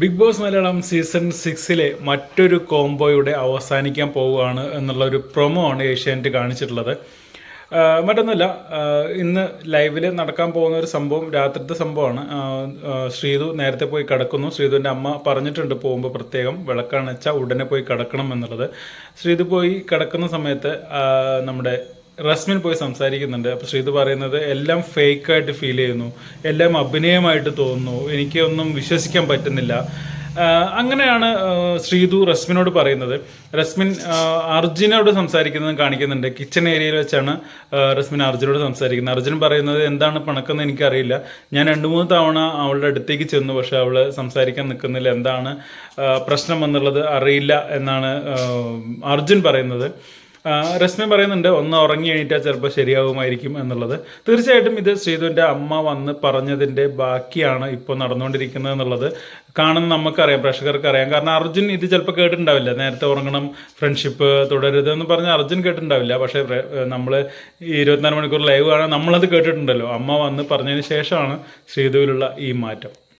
Big Boss Malayalam season സിക്സിലെ മറ്റൊരു കോംബോയുടെ അവസാനിക്കാൻ പോവുകയാണ് എന്നുള്ള ഒരു പ്രൊമോ ആണ് ഏഷ്യാനെറ്റ് കാണിച്ചിട്ടുള്ളത്. മറ്റൊന്നുമല്ല ഇന്ന് ലൈവിൽ നടക്കാൻ പോകുന്ന ഒരു സംഭവം രാത്രിത്തെ സംഭവമാണ്. ശ്രീതു നേരത്തെ പോയി കിടക്കുന്നു. ശ്രീതുവിന്റെ അമ്മ പറഞ്ഞിട്ടുണ്ട് പോകുമ്പോൾ പ്രത്യേകം വിളക്കണച്ച ഉടനെ പോയി കിടക്കണം എന്നുള്ളത്. ശ്രീതു പോയി കിടക്കുന്ന സമയത്ത് നമ്മുടെ റസ്മിൻ പോയി സംസാരിക്കുന്നുണ്ട്. അപ്പോൾ ശ്രീത് പറയുന്നത് എല്ലാം ഫേക്കായിട്ട് ഫീൽ ചെയ്യുന്നു. എല്ലാം അഭിനയമായിട്ട് തോന്നുന്നു. എനിക്കൊന്നും വിശ്വസിക്കാൻ പറ്റുന്നില്ല. അങ്ങനെയാണ് ശ്രീതു റസ്മിനോട് പറയുന്നത്. റസ്മിൻ അർജുനോട് സംസാരിക്കുന്നത് കാണിക്കുന്നുണ്ട്. കിച്ചൺ ഏരിയയിൽ വെച്ചാണ് റസ്മിൻ അർജുനോട് സംസാരിക്കുന്നത്. അർജുൻ പറയുന്നത് എന്താണ് പണക്കെന്ന് എനിക്കറിയില്ല. ഞാൻ രണ്ട് മൂന്ന് തവണ അവളുടെ അടുത്തേക്ക് ചെന്നു പക്ഷെ അവൾ സംസാരിക്കാൻ നിൽക്കുന്നില്ല. എന്താണ് പ്രശ്നം എന്നുള്ളത് അറിയില്ല എന്നാണ് അർജുൻ പറയുന്നത്. രശ്മി പറയുന്നുണ്ട് ഒന്ന് ഉറങ്ങി എണീറ്റാൽ ചിലപ്പോൾ ശരിയാവുമായിരിക്കും എന്നുള്ളത്. തീർച്ചയായിട്ടും ഇത് ശ്രീധുവിന്റെ അമ്മ വന്ന് പറഞ്ഞതിന്റെ ബാക്കിയാണ് ഇപ്പോൾ നടന്നുകൊണ്ടിരിക്കുന്നത് എന്നുള്ളത് കാണുന്ന നമുക്കറിയാം പ്രേക്ഷകർക്ക് അറിയാം. കാരണം അർജുൻ ഇത് ചിലപ്പോൾ കേട്ടിട്ടുണ്ടാവില്ല. നേരത്തെ ഉറങ്ങണം ഫ്രണ്ട്ഷിപ്പ് തുടരുത് എന്ന് പറഞ്ഞ് അർജുൻ കേട്ടിട്ടുണ്ടാവില്ല. പക്ഷേ നമ്മൾ ഈ ഇരുപത്തിനാല് മണിക്കൂർ ലൈവ് കാണാൻ നമ്മളത് കേട്ടിട്ടുണ്ടല്ലോ. അമ്മ വന്ന് പറഞ്ഞതിന് ശേഷമാണ് ശ്രീധുവിലുള്ള ഈ മാറ്റം.